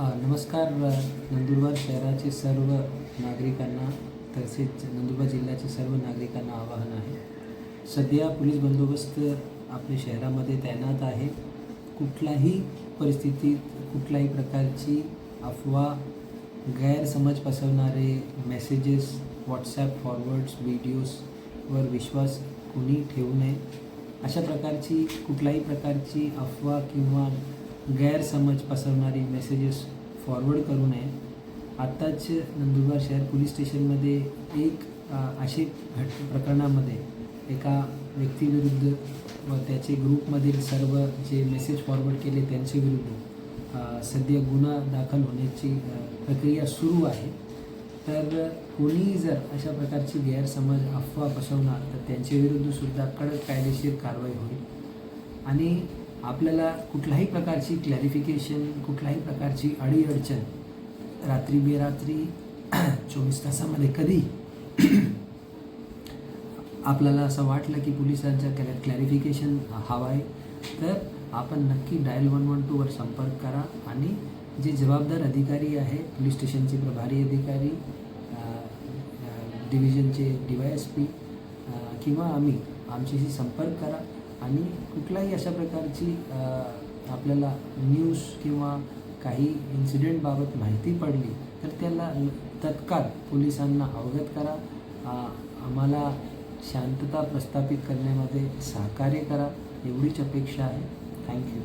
नमस्कार नंदुरबार शहराचे सर्व नागरिकांना तसेच नंदुरबार जिल्ह्याचे सर्व नागरिकांना आवाहन आहे. सध्या पोलीस बंदोबस्त आपल्या शहरामध्ये तैनात आहे. कुठल्याही परिस्थितीत कुठल्याही प्रकारची अफवा गैरसमज पसरवणारे मेसेजेस व्हॉट्सॲप फॉरवर्ड्स व्हिडिओजवर विश्वास कोणी ठेवू नये. अशा प्रकारची कुठल्याही प्रकारची अफवा किंवा गैरसमज पसरवणारी मेसेजेस फॉरवर्ड करू नये. आत्ताच नंदुरबार शहर पोलीस स्टेशनमध्ये एक असे घट प्रकरणामध्ये एका व्यक्तीविरुद्ध व त्याचे ग्रुपमधील सर्व जे मेसेज फॉरवर्ड केले त्यांच्या विरुद्ध सध्या गुन्हा दाखल होण्याची प्रक्रिया सुरू आहे. तर कोणीही जर अशा प्रकारची गैरसमज अफवा बसवणार तर त्यांच्या सुद्धा कडक कायदेशीर कारवाई होईल. आणि आपल्याला कुठल्याही प्रकारची क्लॅरिफिकेशन कुठल्याही प्रकारची अडीअडचण रात्री बेरात्री चोवीस तासामध्ये कधी आपल्याला असं वाटलं की पोलिसांच्या क्लॅ क्लॅरिफिकेशन हवं आहे तर आपण नक्की डायल वन वन टूवर संपर्क करा आणि जे जबाबदार अधिकारी आहे पोलीस स्टेशनचे प्रभारी अधिकारी डिव्हिजनचे डी वाय एस पी किंवा आम्ही आमच्याशी संपर्क करा. आणि कुठल्याही अशा प्रकारची आपल्याला न्यूज किंवा काही इन्सिडेंटबाबत माहिती पडली तर त्याला तत्काळ पोलिसांना अवगत करा. आम्हाला शांतता प्रस्थापित करण्यामध्ये सहकार्य करा. एवढीच अपेक्षा आहे. थँक्यू